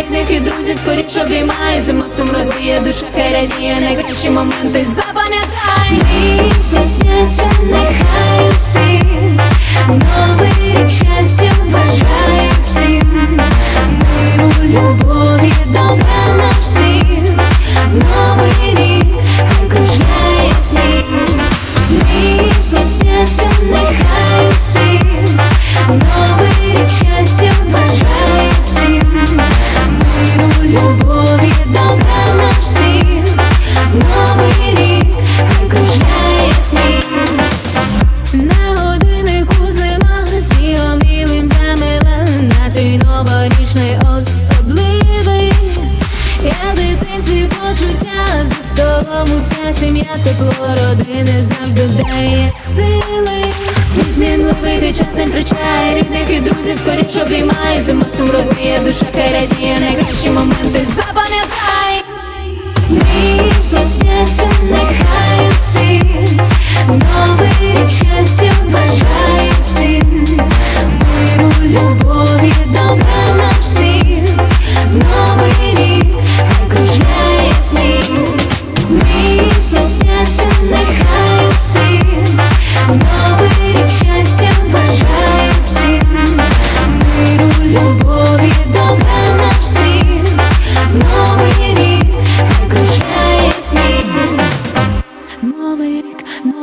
рідних і друзів скоріше обіймає. Зима сум розвіє душа хай радіє найкращі моменти запам'ятай ніжний, особливий, я дитинці почуття за столом уся сім'я, тепло родини завжди дає сили. Світліновити час не втрачає рідних і друзів, скоріше обіймає за масом розвіє душа, хай радіє найкращі моменти запам'ятай. Місяця нехай усі, в новий рік щастя бажаю всім, миру любові до.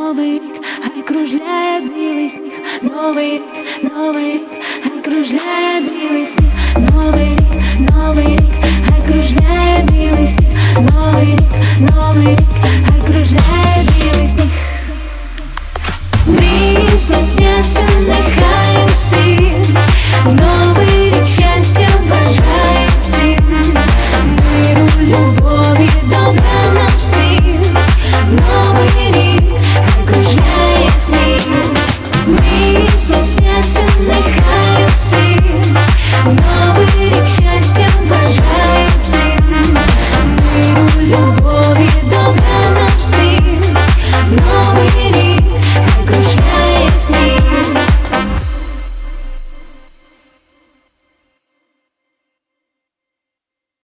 новий рік, хай кружляє білий сніг, новий рік, новий рік, хай кружляє білий сніг, новий рік, новий рік, хай кружляє білий сніг, новий рік, новий рік.